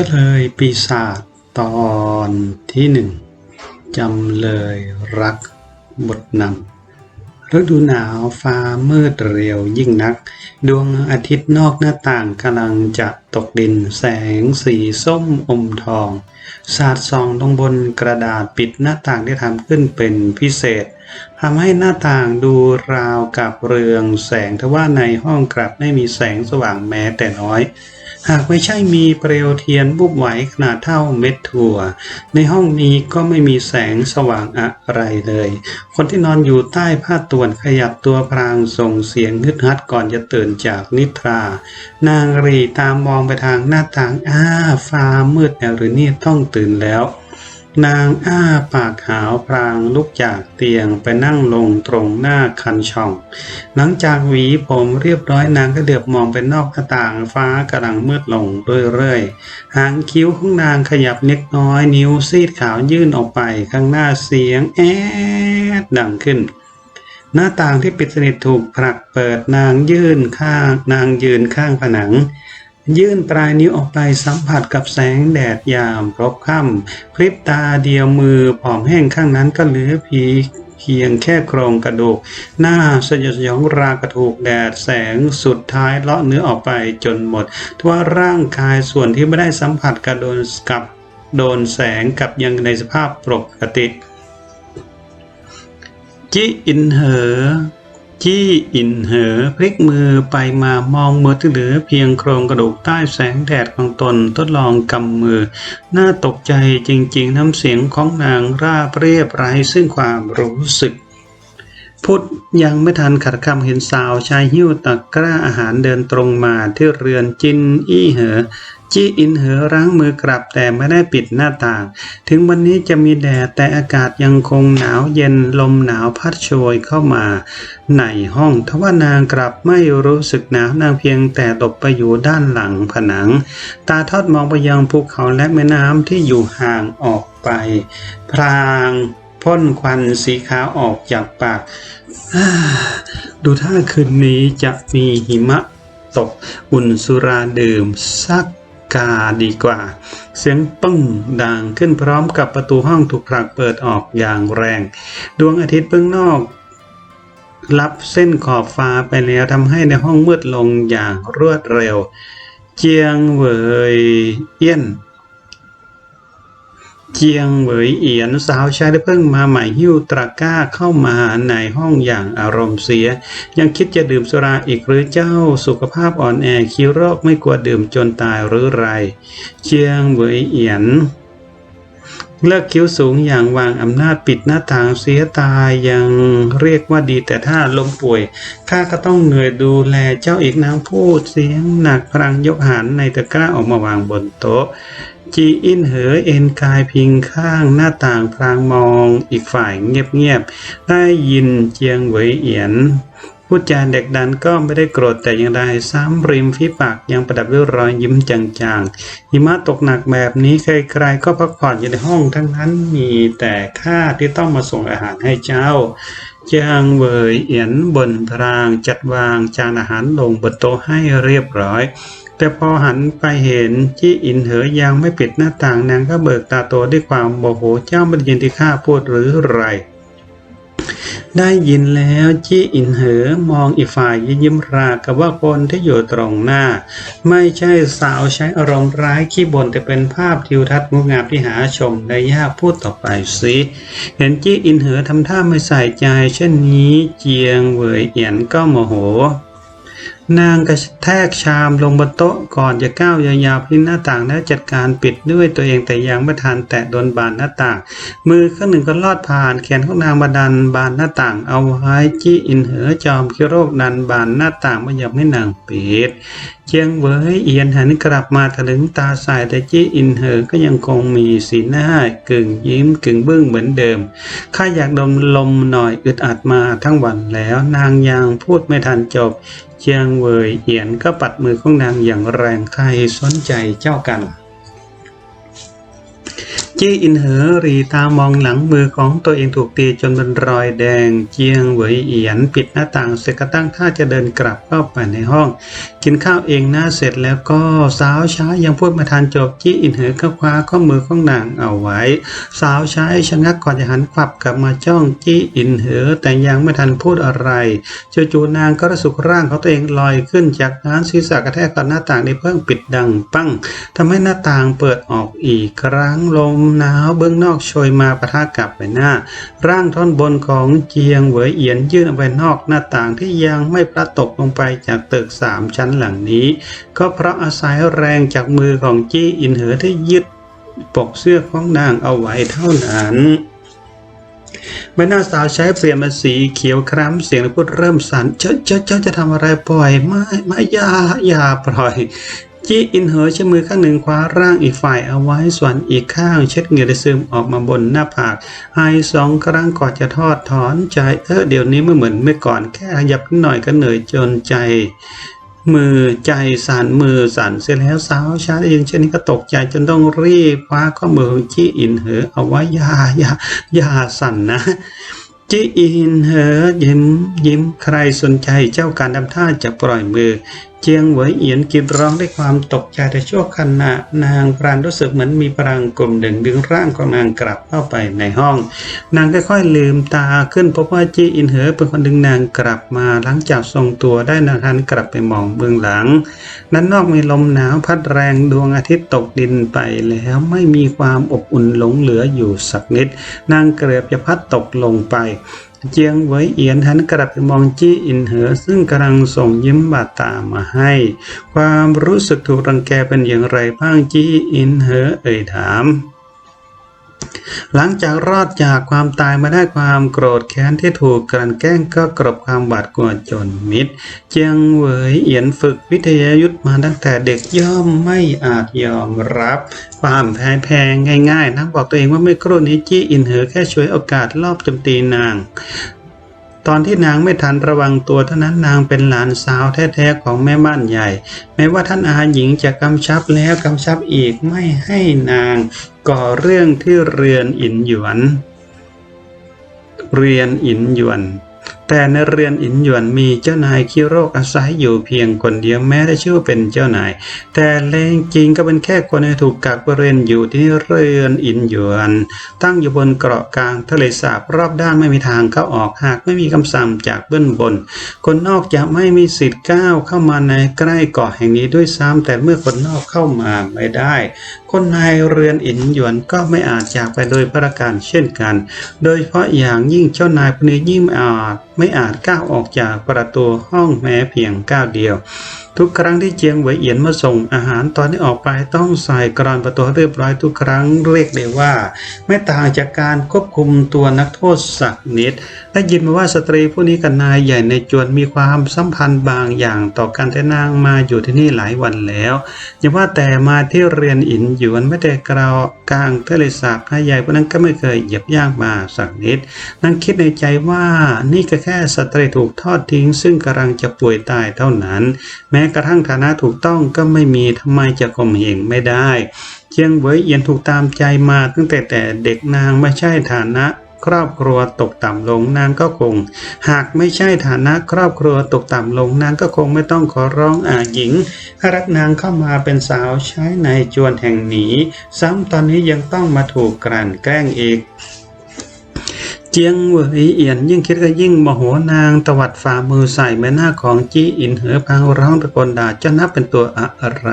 ฉลยปีศาจตอนที่หนึ่งจำเลยรักบทนำฤดูหนาวฟ้ามืดเร็วยิ่งนัก ดวงอาทิตย์นอกหน้าต่างกำลังจะตกดินแสงสีส้มอมทอง สาดส่องลงบนกระดาษปิดหน้าต่างที่ทำขึ้นเป็นพิเศษทำให้หน้าต่างดูราวกับเรืองแสงทว่าในห้องกลับไม่มีแสงสว่างแม้แต่น้อย หากไม่ใช่มีเปลวเทียนบุบไหวขนาดเท่าเม็ดถั่ว ในห้องนี้ก็ไม่มีแสงสว่างอะไรเลย คนที่นอนอยู่ใต้ผ้าต่วนขยับตัวพรางส่งเสียงฮึดฮัดก่อนจะตื่นจากนิทรา นางรีตามมองไปทางหน้าต่างอ้าฟ้ามืดแล้วหรือนี่ต้องตื่นแล้ว นางอ้าปากหาวพรางลุกจากเตียงไปนั่งลงตรงหน้าคันช่อง หลังจากหวีผมเรียบร้อยนางก็เดือบมองไปนอกหน้าต่างฟ้ากำลังมืดลงเรื่อยๆ หางคิ้วของนางขยับเล็กน้อย นิ้วซีดขาวยื่นออกไปข้างหน้าเสียงแอดดังขึ้น หน้าต่างที่ปิดสนิทถูกผลักเปิดนางยื่นข้างนางยืนข้างผนัง ยื่นปลายนิ้วออกไปสัมผัสกับแสงแดดยามรบค่ำพริบตาเดียวมือผอมแห้งข้างนั้นก็เหลือเพีเพียงแค่โครงกระดูก หน้าสยดสยองรากระถูกแดดแสงสุดท้ายเลาะเนื้อออกไปจนหมดทว่าร่างกายส่วนที่ไม่ได้สัมผัสกับโดนกับโดนแสงกับยังในสภาพปกติ จิอินเหอ จี้อินเหอพลิกมือไปมามองมือที่เหลือเพียงโครงกระดูกใต้แสงแดดของตนทดลองกำมือ น่าตกใจจริงๆ น้ำเสียงของนางราบเรียบไร้ซึ่งความรู้สึก พุทธยังไม่ทันขัดคำเห็นสาวชายหิ้วตะกร้าอาหารเดินตรงมาที่เรือนจินอี้เหอ จี้อินเหอล้งมือกลับแต่ไม่ได้ปิดหน้าต่าง ถึงวันนี้จะมีแดดแต่อากาศยังคงหนาวเย็นลมหนาวพัดโชยเข้ามา ในห้องทว่านางกลับไม่รู้สึกหนาวนางเพียงแต่ตกไปอยู่ด้านหลังผนัง ตาทอดมองไปยังภูเขาและแม่น้ำที่อยู่ห่างออกไป พรางพ่นควันสีขาวออกจากปากาดูท่าคืนนี้จะมีหิมะตกอุ่นสุราดื่มสัก กาดีกว่า เสียงปึ้งดังขึ้นพร้อมกับประตูห้องถูกผลักเปิดออกอย่างแรง ดวงอาทิตย์เบื้องนอกรับเส้นขอบฟ้าไปแล้วทำให้ในห้องมืดลงอย่างรวดเร็ว เจียงเวยเอี้ยน เจียงเหวยเอียนสาวใช้ได้เพิ่งมาใหม่หิ้วตะกร้าเข้ามาในห้องอย่างอารมณ์เสีย ยังคิดจะดื่มสุราอีกหรือเจ้าสุขภาพอ่อนแอคิ้วโรคไม่กลัวดื่มจนตายหรือไร เจียงเหวยเอียนเลิกคิ้วสูงอย่างวางอำนาจปิดหน้าต่างเสียตายยังเรียกว่าดีแต่ถ้าลมป่วยข้าก็ต้องเหนื่อยดูแลเจ้าอีกนางพูดเสียงหนักพลังยกหันในตะกร้าออกมาวางบนโต๊ะ จีอินเหอเอ็นกายพิงข้างหน้าต่างพลางมองอีกฝ่ายเงียบๆ ได้ยินเจียงเหวยเอียนพูดจาเด็กดันก็ไม่ได้โกรธแต่อย่างใดซ้ำริมฝีปากยังประดับด้วยรอยยิ้มจางๆหิมะตกหนักแบบนี้ใครๆก็พักผ่อนอยู่ในห้องทั้งนั้นมีแต่ข้าที่ต้องมาส่งอาหารให้เจ้าเจียงเหวยเอียนบนพรางจัดวางจานอาหารลงบนโต๊ะให้เรียบร้อย แต่พอหันไปเห็นจี้อินเหอยังไม่ปิดหน้าต่างนางก็เบิกตาโตด้วยความโมโหเจ้าไม่ได้ยินที่ข้าพูดหรือไร ได้ยินแล้วจี้อินเหอมองอีกฝ่ายยิ้มรากับว่าคนที่อยู่ตรงหน้า ไม่ใช่สาวใช้อารมณ์ร้ายขี้บ่นแต่เป็นภาพทิวทัศน์งดงามที่หาชมได้ยากพูดต่อไปสิเห็นจี้อินเหอทำท่าไม่ใส่ใจ เช่นนี้เจียงเหวยเอียนก็โมโห นางกระแทกชามลงบนโต๊ะก่อนจะก้าวยาวๆพินหน้าต่างแล้วจัดการปิดด้วยตัวเองแต่ยังไม่ทันแตะโดนบานหน้าต่าง มือข้างหนึ่งก็ลอดผ่านแขนของนางมาดันบานหน้าต่าง เอาไว้จี้อินเหอจอมคิโรคดันบานหน้าต่างไม่ยอมให้นางปิดเจียงเหวยเอียนหันกลับมาถลึงตาใส่แต่จี้อินเหอก็ยังคงมีสีหน้ากึ่งยิ้มกึ่งบึ้งเหมือนเดิมข้าอยากดมลมหน่อยอึดอัดมาทั้งวันแล้วนางยังพูดไม่ทันจบ เจียงเวยเอียนก็ปัดมือของนางอย่างแรงใครสนใจเจ้ากัน จี้อินเหอรีตามองหลังมือของตัวเองถูกตีจนเป็นรอยแดง เจียงเหวยเอียนปิดหน้าต่างเสร็จก็ตั้งท่าจะเดินกลับเข้าไปในห้อง กินข้าวเองหน้าเสร็จแล้วก็สาวใช้ยังพูดมาทันจบจี้อินเหอก็คว้าข้อมือของนางเอาไว้ สาวใช้ชะงักก่อนจะหันขวับกลับมาจ้องจี้อินเหอแต่ยังไม่ทันพูดอะไรจู่ๆนางก็รู้สึกร่างของตัวเองลอยขึ้นจากนั้นศีรษะกระแทกกับหน้าต่างที่เพิ่งปิดดังปั้งทำให้หน้าต่างเปิดออกอีกครั้งลมหนาวเบื้องนอกโชยมาปะทะกับใบหน้า ร่างท่อนบนของเจียงเหวยเอียนยื่นออกไปนอกหน้าต่างที่ยังไม่พลัดตกลงไปจากตึกสามชั้นหลังนี้ ก็เพราะอาศัยแรงจากมือของจี้อินเหอที่ยึดปกเสื้อของนางเอาไว้เท่านั้นใบหน้าสาวใช้เปลี่ยนเป็นสีเขียวคล้ำเสียงพูดเริ่มสั่นเจ้าเจ้าเจ้าจะทำอะไรปล่อย ไม่ไม่อย่าอย่าปล่อย จี้อินเหอใช้มือข้างหนึ่งคว้าร่างอีกฝ่ายเอาไว้ส่วนอีกข้างเช็ดเหงื่อซึมออกมาบนหน้าผากไอสองครั้งก่อนจะทอดถอนใจเออเดี๋ยวนี้ไม่เหมือนเมื่อก่อนแค่ขยับหน่อยก็เหนื่อยจนใจมือใจสั่นมือสั่นเสร็จแล้วสาวช้าได้ยินเช่นนี้ก็ตกใจจนต้องรีบคว้าข้อมือของจี้อินเหอเอาไว้อย่าอย่าอย่าสั่นนะจีอินเหอยิ้มยิ้มใครสนใจเจ้าการทำท่าจะปล่อยมือเจียงเหวยเอียนกรีดร้องด้วยความตกใจแต่ชั่วขณะนางพรานรู้สึกเหมือนมีพลังกลุ่มหนึ่งดึงร่างของนางกลับเข้าไปในห้อง นางค่อยๆลืมตาขึ้นพบว่าจีอินเหอเป็นคนดึงนางกลับมาหลังจากทรงตัวได้นางหันกลับไปมองเบื้องหลังนั้นนอกมีลมหนาวพัดแรงดวงอาทิตย์ตกดินไปแล้วไม่มีความอบอุ่นหลงเหลืออยู่สักนิด นางเกลือบจะพัดตกลงไป เจียงไหวยเอียนหันกลับไปมองจี้อินเหอ ซึ่งกำลังส่งยิ้มบาดตามาให้ ความรู้สึกถูกรังแกเป็นอย่างไรบ้างจี้อินเหอเอ่ยถาม หลังจากรอดจากความตายมาได้ความโกรธแค้นที่ถูกกลั่นแกล้งก็กรบความบาดกลัวจนมิดเจียงเหวยเอียนฝึกวิทยายุทธมาตั้งแต่เด็กย่อมไม่อาจยอมรับ ความแพ้แพงง่ายๆนักบอกตัวเองว่าไม่ครู่นี้จี้อินเหอแค่ช่วยโอกาสรอบโจมตีนาง ตอนที่นางไม่ทันระวังตัวเท่านั้นนางเป็นหลานสาวแท้ๆของแม่บ้านใหญ่ แม้ว่าท่านอาหญิงจะกำชับแล้วกำชับอีกไม่ให้นางก่อเรื่องที่เรือนอินหยวน เรียนอินหยวนแต่ในเรือนอินหยวนมีเจ้านายคิโรคอาศัยอยู่เพียงคนเดียวแม้ได้ชื่อเป็นเจ้านาย แต่แรงจริงก็เป็นแค่คนที่ถูกกักบริเวณอยู่ที่เรือนอินหยวน ตั้งอยู่บนเกาะกลางทะเลสาบรอบด้านไม่มีทางเข้าออกหากไม่มีคำสั่งจากเบื้องบน คนนอกจะไม่มีสิทธิ์ก้าวเข้ามาในใกล้เกาะแห่งนี้ด้วยซ้ำแต่เมื่อคนนอกเข้ามาไม่ได้ คนในเรือนอินหยวนก็ไม่อาจจากไปโดยประการเช่นกัน โดยเฉพาะอย่างยิ่งเจ้านายคนนี้ยิ่งอาจไม่อาจก้าวออกจากประตูห้องแม้เพียงก้าวเดียว ทุกครั้งที่เจียงเหวเอียนมาส่งอาหารตอนที่ออกไปต้องใส่กรอนประตูให้เรียบร้อยทุกครั้งเรียกได้ว่า ไม่ต่างจากการควบคุมตัวนักโทษสักนิดได้ยินมาว่าสตรีผู้นี้กับนายใหญ่ในจวนมีความสัมพันธ์บางอย่างต่อกันแต่นางมาอยู่ที่นี่หลายวันแล้วอย่าว่าแต่มาที่เรียนอินหยวนไม่แต่กราวกลางทะเลสาบนายใหญ่พวกนั้นก็ไม่เคยเหยียบย่างมาสักนิดนั่งคิดในใจว่านี่ก็แค่สตรีถูกทอดทิ้ง ซึ่งกำลังจะป่วยตายเท่านั้น แม้กระทั่งฐานะถูกต้องก็ไม่มีทำไมจะข่มเหงไม่ได้เจียงเหวยเอียนถูกตามใจมาตั้งแต่แต่เด็กนางไม่ใช่ฐานะครอบครัวตกต่ำลงนางก็คง หากไม่ใช่ฐานะครอบครัวตกต่ำลงนางก็คงไม่ต้องขอร้องอาหญิงรับนางเข้ามาเป็นสาวใช้ในจวนแห่งนี้ ซ้ำตอนนี้ยังต้องมาถูกกลั่นแกล้งอีก จียงเหวยเอียนยิ่งคิดก็ยิ่งโมโหนางตวัดฝ่ามือใส่แม่หน้าของจี้อินเหอพังร้องตะโกนด่าจะนับเป็นตัวอะไร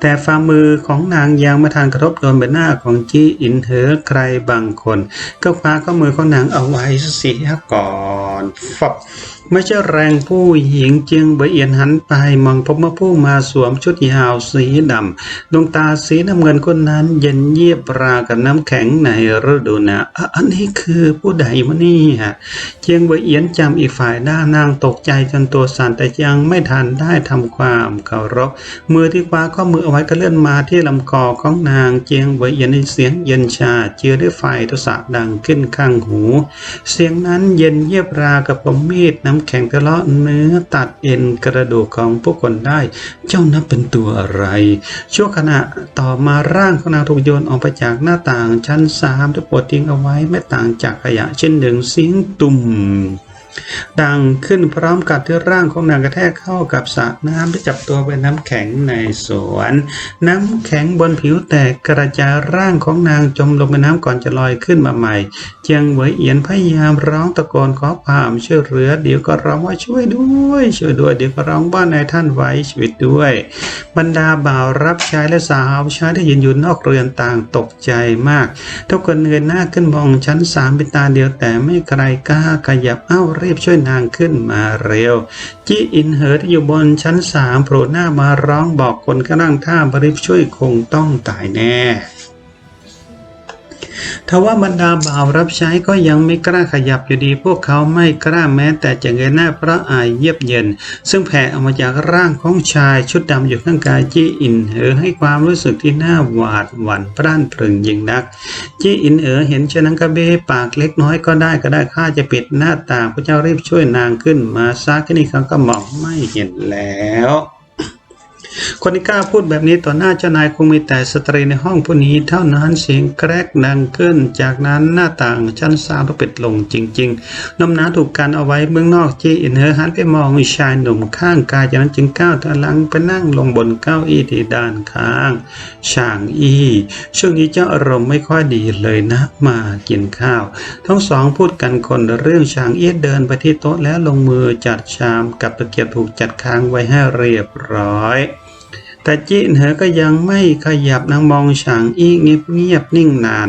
แต่ฝ่ามือของนางยังไม่ทันกระทบโดนใบหน้าของจี้อินเหอใครบางคน ก็คว้าข้อมือของนางเอาไว้เสียก่อนฟับไม่ใช่แรงผู้หญิงเจียงเหวยเอียนหันไปมองพบว่าผู้มาสวมชุดยาวสีดำดวงตาสีน้ำเงินคนนั้น เย็นเยียบรากับน้ำแข็งในฤดูหนาวอะอันนี้คือผู้ใดวะนี่ยเจียงเหวยเอียนจำอีกฝ่ายได้านางตกใจจนตัวสั่นแต่ยังไม่ทันได้ทำความเคารพมือที่คว้าข้อมือเอาไว้ก็เลื่อนมาที่ลำคอของนางเจียงเหวยเอียนในเสียงเย็นชาเจือด้วยไฟโทสะดังขึ้นข้างหู เสียงนั้นเย็นเยียบรากับปมมีดน้ำำแข็งทะเลาะเนื้อตัดเอ็นกระดูกของผู้คนได้ เจ้านับเป็นตัวอะไร ชั่วขณะต่อมาร่างของนางถูกโยนออกไปจากหน้าต่างชั้นสามที่ปลดทิ้งเอาไว้ไม่ต่างจากขยะเช่นหนึ่งเสียงตุ่ม ดังขึ้นพร้อมกับที่ร่างของนางกระแทกเข้ากับสระน้ำที่จับตัวเป็นน้ำแข็งในสวน น้ำแข็งบนผิวแตกกระจายร่างของนางจมลงในน้ำก่อนจะลอยขึ้นมาใหม่เจียงเหวยเอียนพยายามร้องตะโกนขอความช่วยเหลือเดี๋ยวก็ร้องว่าช่วยด้วย ช่วยด้วยเดี๋ยวก็ร้องว่านายท่านไว้ชีวิตด้วย บรรดาบ่าวรับใช้และสาวใช้ที่ยืนอยู่นอกเรือนต่างตกใจมาก ทุกคนเงยหน้าขึ้นมองชั้นสามเป็นตาเดียวแต่ไม่ใครกล้าขยับเอ้ารีบช่วยนางขึ้นมาเร็ว จีอินเหอที่อยู่บนชั้นสามโผล่หน้ามาร้องบอกคนข้างล่างท่าบริบช่วยคงต้องตายแน่ ทว่าบรรดาบ่าวรับใช้ก็ยังไม่กล้าขยับอยู่ดี พวกเขาไม่กล้าแม้แต่จะเงยหน้าพระอายเยียบเย็น ซึ่งแผ่ออกมาจากร่างของชายชุดดำอยู่ข้างกายจี้อินเหอให้ความรู้สึกที่น่าหวาดหวั่นพร่านพรึงยิ่งนัก จี้อินเอ๋อเห็นฉะนั้นก็เบ้ปากเล็กน้อยก็ได้ก็ได้ข้าจะปิดหน้าต่างพระเจ้ารีบช่วยนางขึ้นมาซักที่นี่เขาก็มองไม่เห็นแล้ว คนที่กล้าพูดแบบนี้ต่อหน้าเจ้านายคงมีแต่สตรีในห้องผู้นี้เท่านั้นเสียงแกรกดังขึ้น จากนั้นหน้าต่างชั้นสามก็ปิดลงจริง ๆ น้ำหนาถูกกันเอาไว้เบื้องนอกจีอินเฮอหันไปมองชายหนุ่มข้างกายจากนั้นจึงก้าวถอยหลังไปนั่งลงบนเก้าอี้ที่ด้านข้างช่างอี้ช่วงนี้เจ้าอารมณ์ไม่ค่อยดีเลยนะ มากินข้าว ทั้งสองพูดกันคนเรื่องช่างอี้เดินไปที่โต๊ะแล้วลงมือจัดชามกับตะเกียบถูกจัดค้างไว้ให้เรียบร้อย แต่จีนเหอก็ยังไม่ขยับนางมองฉางอี้เงียบเงียบๆนิ่งนาน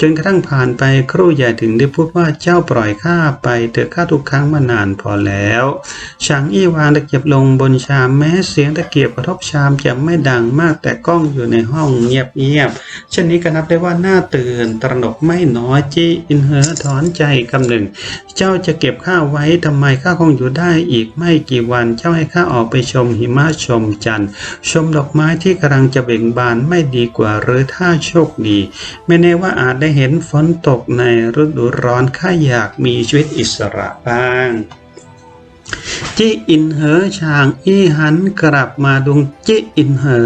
จนกระทั่งผ่านไปครู่ใหญ่ถึงได้พูดว่าเจ้าปล่อยข้าไปเถอะข้าทุกครั้งมานานพอแล้วฉางอี้วางตะเกียบลงบนชามแม้เสียงตะเกียบกระทบชามจะไม่ดังมากแต่กล้องอยู่ในห้องเงียบเงียบๆเช่นนี้ก็นับได้ว่าน่าตื่นตระหนกไม่น้อยจีอินเหอถอนใจคำหนึ่ง เจ้าจะเก็บข้าไว้ทำไมข้าคงอยู่ได้อีกไม่กี่วันเจ้าให้ข้าออกไปชมหิมะชมจันทร์ชมดอกไม้ที่กำลังจะเบ่งบานไม่ดีกว่าหรือถ้าโชคดี ไม่แน่ว่าอาจได้เห็นฝนตกในฤดูร้อนข้าอยากมีชีวิตอิสระบ้าง จิอินเหอชางอี้หันกลับมาดวงจิอินเหอ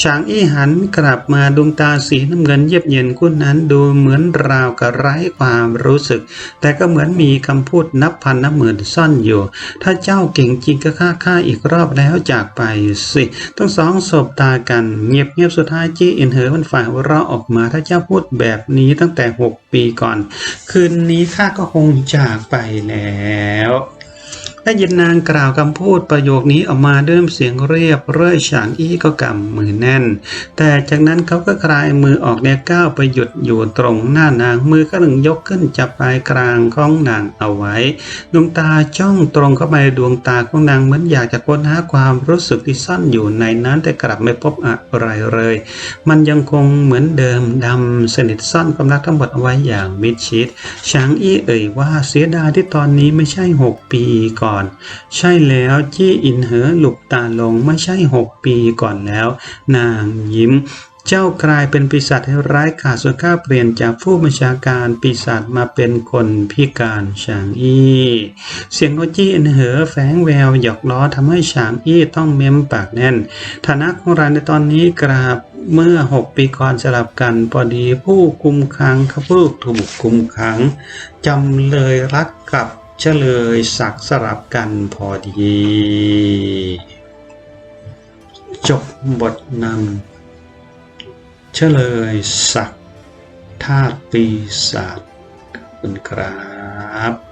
ชางอี้หันกลับมาดวงตาสีน้ำเงินเยียบเย็นคู่นั้นดูเหมือนราวกับไร้ความรู้สึก แต่ก็เหมือนมีคำพูดนับพันนับหมื่นซ่อนอยู่ ถ้าเจ้าเก่งจริงก็ฆ่าข้าอีกรอบแล้วจากไปสิทั้งสองสบตากันเงียบเงียบสุดท้ายจิอินเหอมันฝ่ายเราออกมาถ้าเจ้าพูดแบบนี้ตั้งแต่หกปีก่อน คืนนี้ข้าก็คงจากไปแล้ว ได้ยินนางกล่าวคำพูดประโยคนี้ออกมาด้วยเสียงเรียบเรื่อยฉางอี้ก็กำมือแน่น แต่จากนั้นเขาก็คลายมือออกแนวก้าวไปหยุดอยู่ตรงหน้านางมือก็หนึ่งยกขึ้นจับปลายกลางของนางเอาไว้ ดวงตาจ้องตรงเข้าไปดวงตาของนางเหมือนอยากจะค้นหาความรู้สึกที่ซ่อนอยู่ในนั้นแต่กลับไม่พบอะไรเลย มันยังคงเหมือนเดิมดำสนิทซ่อนความรักทั้งหมดเอาไว้อย่างมิดชิดฉางอี้เอ่ยว่าเสียดายที่ตอนนี้ไม่ใช่หกปีก่อนใช่แล้วจี้อินเหอหลุบตาลงไม่ใช่หกปีก่อนแล้ว นางยิ้มเจ้ากลายเป็นปีศาจให้ร้ายกาจส่วนข้าเปลี่ยนจากผู้บัญชาการปีศาจมาเป็นคนพิการฉางอี้เสียงของจี้อินเหอแฝงแววหยอกล้อทำให้ฉางอี้ต้องเม้มปากแน่น ฐานะของเราในตอนนี้กราบเมื่อหกปีก่อนสลับกันพอดีผู้คุมขังกับผู้ถูกคุมขังจำเลยรักกับ เฉลยสักสลับกันพอดี จบบทนำเฉลยสักธาตุปีศาจคุณครับ